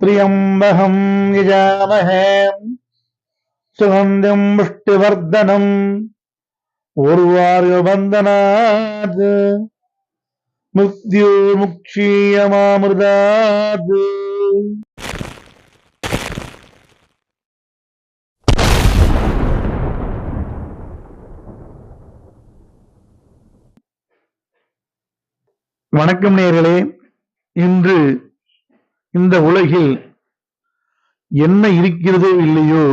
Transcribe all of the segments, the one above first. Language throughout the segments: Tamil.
त्र्यम्बकम् यजामहे सुगन्धिम् पुष्टिवर्धनम् उर्वार्यबन्धनात् मृत्युमुक्षीयमामृतात् வணக்கம் நேயர்களே இன்று இந்த உலகில் என்ன இருக்கிறதோ இல்லையோ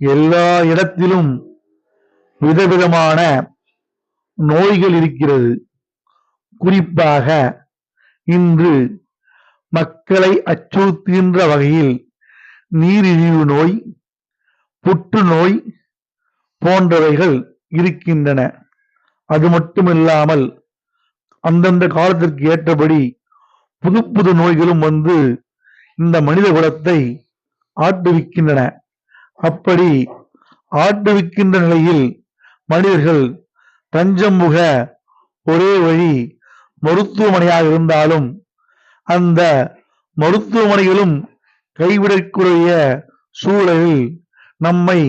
எல்லா இடத்திலும் விதவிதமான நோய்கள் இருக்கிறது. குறிப்பாக இன்று மக்களை அச்சுறுத்துகின்ற வகையில் நீரிழிவு நோய் புற்றுநோய் போன்றவைகள் இருக்கின்றன. அது மட்டுமில்லாமல் அந்தந்த காலத்திற்கு ஏற்றபடி புது புது நோய்களும் வந்து இந்த மனித குலத்தை ஆட்டுவிக்கின்றன. அப்படி ஆட்டுவிக்கின்ற நிலையில் மனிதர்கள் தஞ்சம் புக ஒரே வழி மருத்துவமனையாக இருந்தாலும் அந்த மருத்துவமனைகளும் கைவிடக்கூடிய சூழலில் நம்மை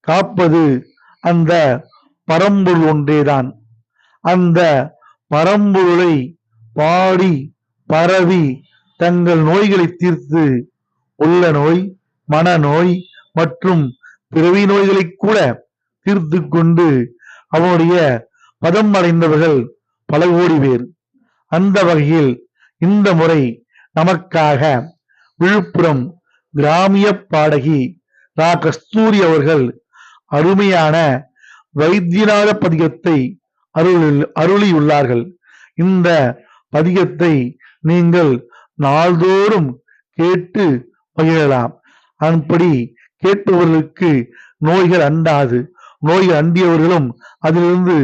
காப்பது அந்த பரம்பொருள் ஒன்றேதான். அந்த பரம்பொருளை பாடி பரவி தங்கள் நோய்களை தீர்த்து உள்ள நோய் மனநோய் மற்றும் பிறவி நோய்களை கூட தீர்த்து கொண்டு அவனுடைய பதம் அடைந்தவர்கள் பல கோடி பேர். அந்த வகையில் இந்த முறை நமக்காக விழுப்புரம் கிராமிய பாடகி ரா. கஸ்தூரி அவர்கள் அருமையான வைத்தியநாத பதிகத்தை அருள் அருளியுள்ளார்கள். இந்த பதிகத்தை நீங்கள் நாள்தோறும் கேட்டு மகிழலாம். அப்படி கேட்பவர்களுக்கு நோய்கள் அண்டாது. நோய்கள் அண்டியவர்களும் அதிலிருந்து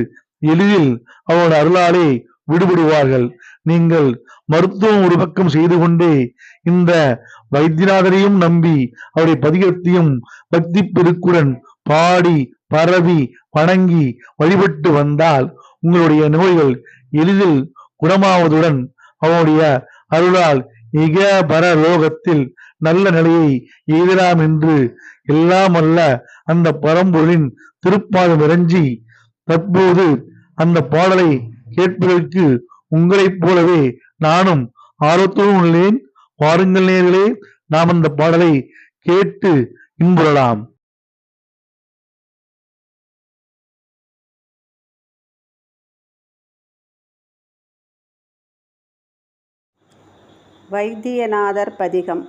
எளிதில் அவரோட அருளாலே விடுபடுவார்கள். நீங்கள் மருத்துவம் ஒரு பக்கம் செய்து கொண்டே இந்த வைத்தியநாதரையும் நம்பி அவருடைய பதிகத்தையும் பக்தி பெருக்குடன் பாடி பரவி வணங்கி வழிபட்டு வந்தால் உங்களுடைய நோய்கள் எளிதில் குணமாவதுடன் அவனுடைய அருளால் இக பர லோகத்தில் நல்ல நிலையை எய்தலாம் என்று எல்லாம் அல்ல அந்த பரம்பொருளின் திருப்பாதம் இறஞ்சி தற்போது அந்த பாடலை கேட்பதற்கு உங்களைப் போலவே நானும் ஆர்வத்தோடு உள்ளேன். வாருங்கள் நேர்களே நாம் அந்த பாடலை கேட்டு இன்புறலாம். வைத்தியநாதர் பதிகம்.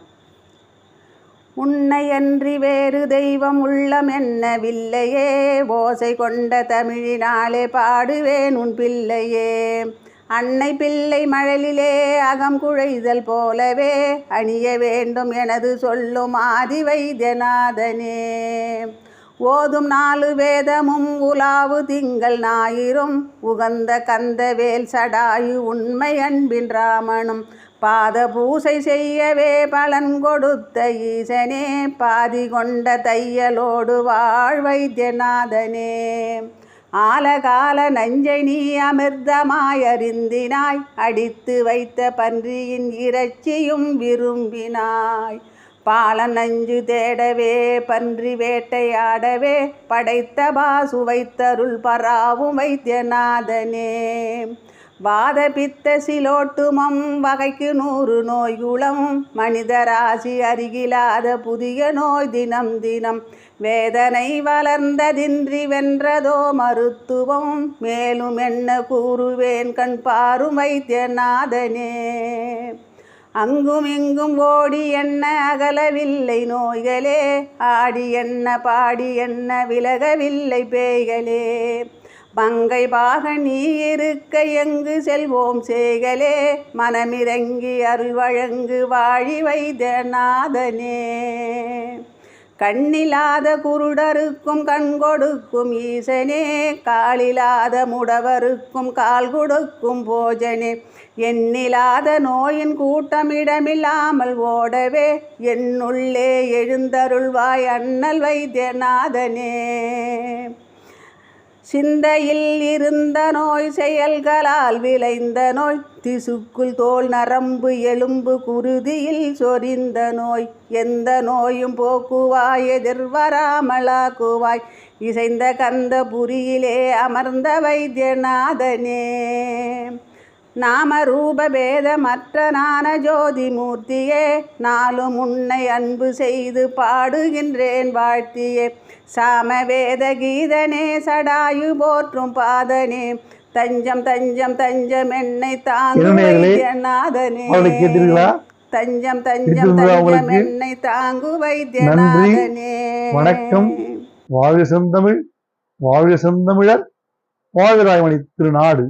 உன்னையன்றி வேறு தெய்வம் உள்ளம் என்னவில்லையே. ஓசை கொண்ட தமிழினாலே பாடுவேன் உன் பிள்ளையே. அன்னை பிள்ளை மழலிலே அகம் குழைதல் போலவே அணிய வேண்டும் எனது சொல்லும் ஆதி வைத்தியநாதனே ஓதும் நாலு வேதமும் உலாவு திங்கள் ஞாயிறும் உகந்த கந்தவேல் சடாயு உண்மை அன்பின் ராமனும் பாத பூசை செய்யவே பலன் கொடுத்த ஈசனே பாதி கொண்ட தையலோடு வாழ் வைத்தியநாதனே. ஆலகால நஞ்சை நீ அமிர்தமாயறிந்தினாய் அடித்து வைத்த பன்றியின் இறைச்சியும் விரும்பினாய். பால நஞ்சு தேடவே பன்றி வேட்டையாடவே படைத்த பாசு வைத்தருள் பராவும் வைத்தியநாதனே. வாத பித்த சிலோட்டுமம் வகைக்கு நூறு நோய்குளம் மனிதராசி அருகிலாத புதிய நோய் தினம் தினம் வேதனை வளர்ந்ததின்றி வென்றதோ மருத்துவம் மேலும் என்ன கூறுவேன் கண் பாரும் வைத்தியநாதனே. அங்கும் இங்கும் ஓடி என்ன அகலவில்லை நோய்களே ஆடி என்ன பாடி என்ன விலகவில்லை பேய்களே. பங்கை பாக நீ இருக்க எங்கு செல்வோம் சேகலே? மனமிறங்கி அருள் வழங்கு வாழி வைத்தியநாதனே கண்ணில்லாத குருடருக்கும் கண் கொடுக்கும் ஈசனே. காலில்லாத முடவருக்கும் கால் கொடுக்கும் போஜனே. எண்ணில்லாத நோயின் கூட்டமிடமில்லாமல் ஓடவே என்னுள்ளே எழுந்தருள்வாய் அண்ணல் வைத்தியநாதனே. சிந்தையில் இருந்த நோய் செயல்களால் விளைந்த நோய் திசுக்குள் தோல் நரம்பு எலும்பு குருதியில் சொரிந்த நோய் எந்த நோயும் போக்குவாய் எதிர்வராமலாக்குவாய் இசைந்த கந்த புரியிலே அமர்ந்த வைத்தியநாதனே. நாம ரூப பேதமற்ற ஞான ஜோதி மூர்த்தியே நாளும் உன்னை அன்பு செய்து பாடுகின்றேன் வாழ்த்தியே சாம வேத கீதனே சடாயு போற்றும் பாதனே தஞ்சம் தஞ்சம் தஞ்சம் என்னை தாங்கு இளநேயர்களே, வைத்தியநாதனே? தஞ்சம் தஞ்சம் தஞ்சம்? என்னை தாங்கு வைத்தியநாதனே வணக்கம். வாழ்க செந்தமிழ் வாழ்க செந்தமிழர் வாழ்க ராயமணி திருநாடு